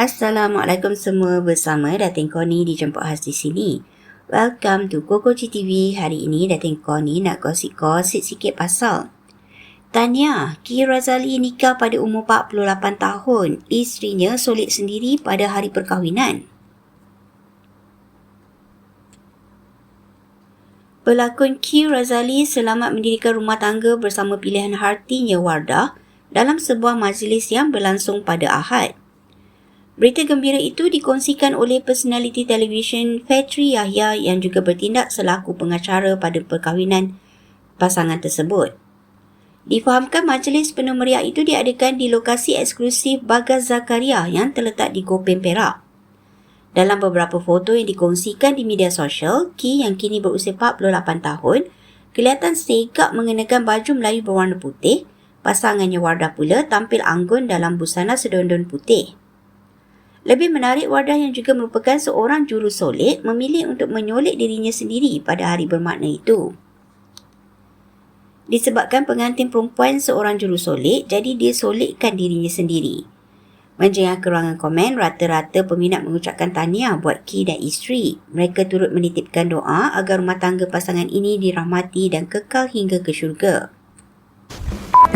Assalamualaikum semua bersama Datin Koni dijemput khas di sini. Welcome to Koko TV. Hari ini Datin Koni nak gosip-gosip sikit pasal. Tanya, Ki Razali nikah pada umur 48 tahun. Isterinya solid sendiri pada hari perkahwinan. Pelakon Ki Razali selamat mendirikan rumah tangga bersama pilihan hartinya Wardah dalam sebuah majlis yang berlangsung pada Ahad. Berita gembira itu dikongsikan oleh personaliti televisyen Fatri Yahya yang juga bertindak selaku pengacara pada perkahwinan pasangan tersebut. Difahamkan majlis penuh meriah itu diadakan di lokasi eksklusif Bagas Zakaria yang terletak di Kopeng Perak. Dalam beberapa foto yang dikongsikan di media sosial, Ki yang kini berusia 48 tahun kelihatan segak mengenakan baju Melayu berwarna putih, pasangannya Wardah pula tampil anggun dalam busana sedondon putih. Lebih menarik, Wardah yang juga merupakan seorang juru solid memilih untuk menyolid dirinya sendiri pada hari bermakna itu. Disebabkan pengantin perempuan seorang juru solid, jadi dia solidkan dirinya sendiri. Menjengah ke ruangan komen, rata-rata peminat mengucapkan tahniah buat Ki dan isteri. Mereka turut menitipkan doa agar rumah tangga pasangan ini dirahmati dan kekal hingga ke syurga.